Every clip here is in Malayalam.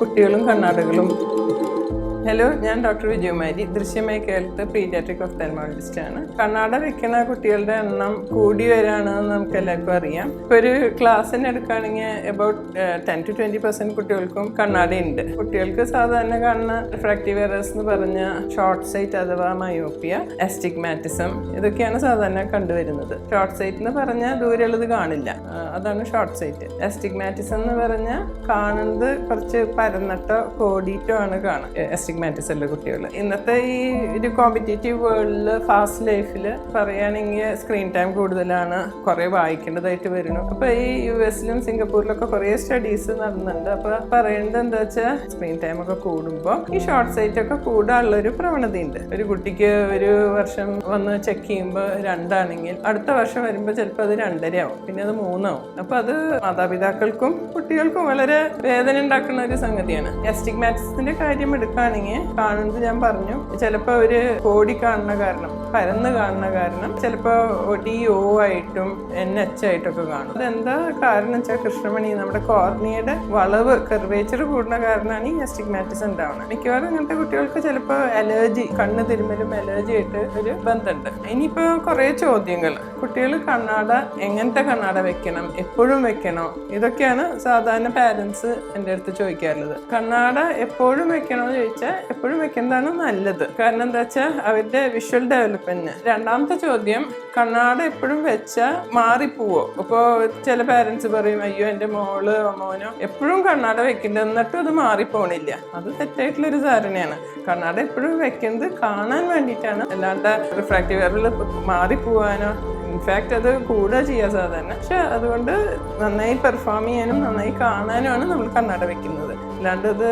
കുട്ടികളും കണ്ണാടകളും ഹലോ ഞാൻ ഡോക്ടർ വിജയകുമാരി. ദൃശ്യമായി കേരളത്തെ പീഡിയാട്രിക് ഒഫ്താൽമോളജിസ്റ്റ് ആണ്. കണ്ണാട വെക്കുന്ന കുട്ടികളുടെ എണ്ണം കൂടി വരാണെന്ന് നമുക്ക് എല്ലാവർക്കും അറിയാം. ഇപ്പോൾ ഒരു ക്ലാസ്സിന് എടുക്കുകയാണെങ്കിൽ about ten to twenty percent കുട്ടികൾക്കും കണ്ണാടയുണ്ട് കുട്ടികൾക്ക് സാധാരണ കാണുന്ന റിഫ്രാക്റ്റീവ് എറേഴ്സ് എന്ന് പറഞ്ഞ ഷോർട്ട് സൈറ്റ് അഥവാ മയോപ്പിയ എസ്റ്റിഗ്മാറ്റിസം ഇതൊക്കെയാണ് സാധാരണ കണ്ടുവരുന്നത്. ഷോർട്ട് സൈറ്റ് എന്ന് പറഞ്ഞാൽ ദൂരെയുള്ളത് കാണില്ല. അതാണ് ഷോർട്ട് സൈറ്റ് എസ്റ്റിഗ്മാറ്റിസം എന്ന് പറഞ്ഞാൽ കാണുന്നത് കുറച്ച് പരന്നിട്ടോ കോടിയിട്ടോ ആണ് കാണുക. എസ്റ്റിഗ്മാറ്റിസ് ഉള്ള കുട്ടികൾ ഇന്നത്തെ ഈ ഒരു കോമ്പറ്റേറ്റീവ് വേൾഡിൽ ഫാസ്റ്റ് ലൈഫിൽ പറയുകയാണെങ്കിൽ സ്ക്രീൻ ടൈം കൂടുതലാണ്. കുറേ വായിക്കേണ്ടതായിട്ട് വരുന്നു അപ്പോൾ ഈ യു എസിലും സിംഗപ്പൂരിലൊക്കെ കുറേ സ്റ്റഡീസ് നടന്നുണ്ട്. അപ്പോൾ പറയേണ്ടത് എന്താ വെച്ചാൽ സ്ക്രീൻ ടൈം ഒക്കെ കൂടുമ്പോൾ ഈ ഷോർട്ട് സൈറ്റ് ഒക്കെ കൂടാനുള്ള ഒരു പ്രവണതയുണ്ട്. ഒരു കുട്ടിക്ക് ഒരു വർഷം വന്ന് ചെക്ക് ചെയ്യുമ്പോൾ രണ്ടാണെങ്കിൽ അടുത്ത വർഷം വരുമ്പോൾ ചിലപ്പോൾ അത് രണ്ടരയാവും. പിന്നെ അത് മൂന്നാവും. അപ്പോൾ അത് മാതാപിതാക്കൾക്കും കുട്ടികൾക്കും വളരെ വേദന ഉണ്ടാക്കുന്ന ഒരു സംഗതിയാണ്. എസ്റ്റിഗ്മാറ്റിക്സിന്റെ കാര്യം എടുക്കുകയാണെങ്കിൽ കാണുന്നത് ഞാൻ പറഞ്ഞു. ചിലപ്പോൾ ഒരു കോടി കാണുന്ന കാരണം പരന്ന് കാണുന്ന കാരണം ചിലപ്പോൾ ഡി ഒ ആയിട്ടും എൻ എച്ച് ആയിട്ടൊക്കെ കാണും. അതെന്താ കാരണം വെച്ചാൽ കൃഷ്ണമണി നമ്മുടെ കോർണിയുടെ വളവ് കർവേച്ചർ കൂടുന്ന കാരണമാണ് ഈ എസ്റ്റിഗ്മാറ്റിസ് ഉണ്ടാവുന്നത്. മിക്കവാറും അങ്ങനത്തെ കുട്ടികൾക്ക് ചിലപ്പോൾ അലർജി കണ്ണ് തിരുമലും അലർജി ആയിട്ട് ഒരു ബന്ധമുണ്ട്. ഇനിയിപ്പോൾ കുറേ ചോദ്യങ്ങൾ കുട്ടികൾ കണ്ണാട എങ്ങനത്തെ കണ്ണാട വെക്കണം എപ്പോഴും വെക്കണോ? ഇതൊക്കെയാണ് സാധാരണ പാരൻസ് എന്റെ അടുത്ത് ചോദിക്കാറുള്ളത്. കണ്ണാട എപ്പോഴും വെക്കണോ ചോദിച്ചാൽ എപ്പോഴും വെക്കുന്നതാണ് നല്ലത്. കാരണം എന്താ വെച്ചാൽ അവരുടെ വിഷ്വൽ ഡെവലപ്മെന്റ് രണ്ടാമത്തെ ചോദ്യം കണ്ണാട എപ്പോഴും വെച്ചാൽ മാറിപ്പോവോ? അപ്പോൾ ചില പാരൻസ് പറയും അയ്യോ എന്റെ മോൾ മോനോ എപ്പോഴും കണ്ണാട വെക്കുന്നുണ്ട് എന്നിട്ടും അത് മാറിപ്പോണില്ല. അത് തെറ്റായിട്ടുള്ളൊരു ധാരണയാണ്. കണ്ണാട എപ്പോഴും വെക്കുന്നത് കാണാൻ വേണ്ടിയിട്ടാണ്. അല്ലാണ്ട് റിഫ്രാക്റ്റീവ് എററിൽ മാറിപ്പോവാനോ ഇൻഫാക്റ്റ് അത് കൂടുക ചെയ്യുക സാധാരണ പക്ഷെ അതുകൊണ്ട് നന്നായി പെർഫോം ചെയ്യാനും നന്നായി കാണാനുമാണ് നമ്മൾ കണ്ണട വെക്കുന്നത്. അല്ലാണ്ട് അത്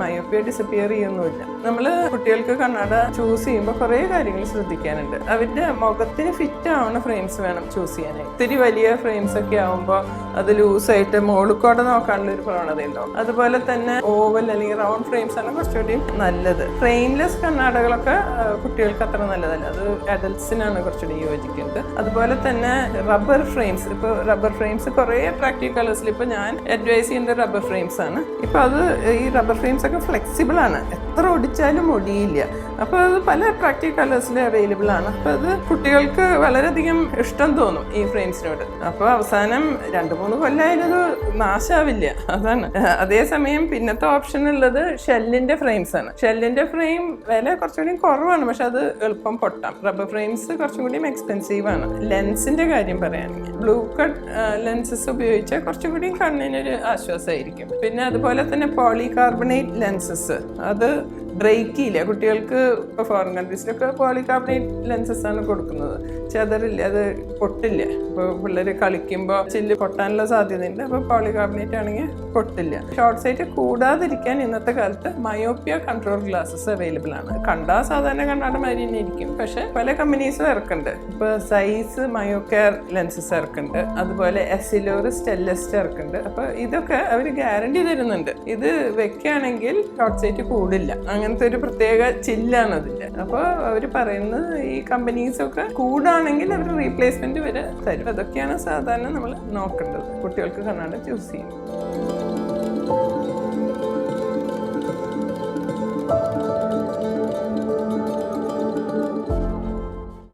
മയോപ്പിയ ഡിസപ്പിയർ ചെയ്യൊന്നുമില്ല. നമ്മൾ കുട്ടികൾക്ക് കണ്ണട ചൂസ് ചെയ്യുമ്പോൾ കുറേ കാര്യങ്ങൾ ശ്രദ്ധിക്കാനുണ്ട്. അവരുടെ മുഖത്തിന് ഫിറ്റ് ആവുന്ന ഫ്രെയിംസ് വേണം ചൂസ് ചെയ്യാനായി. ഒത്തിരി വലിയ ഫ്രെയിംസ് ഒക്കെ ആവുമ്പോൾ അത് ലൂസായിട്ട് മോളിക്കോടെ നോക്കാനുള്ള ഒരു പ്രവണത ഉണ്ടാവും അതുപോലെ തന്നെ ഓവൽ അല്ലെങ്കിൽ റൗണ്ട് ഫ്രെയിംസ് ആണ് കുറച്ചുകൂടി നല്ലത്. ഫ്രെയിംലെസ് കണ്ണാടകളൊക്കെ കുട്ടികൾക്ക് അത്ര നല്ലതല്ല. അത് അഡൽട്സിനാണ് കുറച്ചുകൂടി യോജിക്കുന്നത്. അതുപോലെ തന്നെ റബ്ബർ ഫ്രെയിംസ് ഇപ്പോൾ റബ്ബർ ഫ്രെയിംസ് കുറേ അട്രാക്റ്റീവ് കളേഴ്സിൽ ഇപ്പോൾ ഞാൻ അഡ്വൈസ് ചെയ്യുന്ന റബ്ബർ ഫ്രെയിംസ് ആണ്. ഇപ്പോൾ അത് ഈ റബ്ബർ ഫ്രെയിംസ് ഒക്കെ ഫ്ലെക്സിബിൾ ആണ്. എത്ര ഒടിച്ചാലും ഒടിയില്ല. അപ്പോൾ അത് പല അട്രാക്റ്റീവ് കളേഴ്സിൽ അവൈലബിൾ ആണ്. അപ്പോൾ അത് കുട്ടികൾക്ക് വളരെയധികം ഇഷ്ടം തോന്നും ഈ ഫ്രെയിംസിനോട്. അപ്പോൾ അവസാനം രണ്ട് മൂന്ന് കൊല്ലമായാലും അത് നാശാവില്ല. അതാണ്. അതേസമയം പിന്നത്തെ ഓപ്ഷൻ ഉള്ളത് ഷെല്ലിന്റെ ഫ്രെയിംസ് ആണ്. ഷെല്ലിന്റെ ഫ്രെയിം വില കുറച്ചുകൂടി കുറവാണ്. പക്ഷെ അത് എളുപ്പം പൊട്ടാം. റബ്ബർ ഫ്രെയിംസ് കുറച്ചും കൂടി എക്സ്പെൻസീവ് ആണ്. ലെൻസിന്റെ കാര്യം പറയുകയാണെങ്കിൽ ബ്ലൂ കട്ട് ലെൻസസ് ഉപയോഗിച്ചാൽ കുറച്ചും കൂടി കണ്ണിനൊരു ആശ്വാസമായിരിക്കും. പിന്നെ അതുപോലെ തന്നെ പോളി കാർബണേറ്റ് ലെൻസസ് അത് ബ്രേക്ക് ചെയ്യില്ല കുട്ടികൾക്ക് ഇപ്പോൾ ഫോറിൻ കൺട്രീസിലൊക്കെ പോളികാർബണേറ്റ് ലെൻസസ് ആണ് കൊടുക്കുന്നത്. ചെതറില്ല അത് പൊട്ടില്ല. ഇപ്പോൾ പിള്ളേർ കളിക്കുമ്പോൾ ചില്ല് പൊട്ടാനുള്ള സാധ്യതയുണ്ട്. അപ്പോൾ പോളികാർബണേറ്റ് ആണെങ്കിൽ പൊട്ടില്ല. ഷോർട്ട് സൈറ്റ് കൂടാതിരിക്കാൻ ഇന്നത്തെ കാലത്ത് മയോപ്പിയ കൺട്രോൾ ഗ്ലാസ്സസ് അവൈലബിൾ ആണ്. കണ്ടാൽ സാധാരണ കണ്ണാടമാരി തന്നെ ഇരിക്കും. പക്ഷേ പല കമ്പനീസും ഇറക്കുന്നുണ്ട്. ഇപ്പോൾ സൈസ് മയോക്കെയർ ലെൻസസ് ഇറക്കുന്നുണ്ട്. അതുപോലെ എസിലോർ സ്റ്റെല്ലസ്റ്റ് ഇറക്കുന്നുണ്ട്. അപ്പോൾ ഇതൊക്കെ അവർ ഗ്യാരണ്ടി തരുന്നുണ്ട്. ഇത് വെക്കുകയാണെങ്കിൽ ഷോർട്ട് സൈറ്റ് കൂടില്ല. അങ്ങനത്തെ ഒരു പ്രത്യേക ചില്ലാണ് അതിൽ. അപ്പോൾ അവർ പറയുന്നത് ഈ കമ്പനീസൊക്കെ കൂടാണെങ്കിൽ അവർ റീപ്ലേസ്മെന്റ് വരെ തരും. അതൊക്കെയാണ് സാധാരണ നമ്മൾ നോക്കേണ്ടത്. കുട്ടികൾക്ക് കണ്ണാട ചൂസ് ചെയ്യും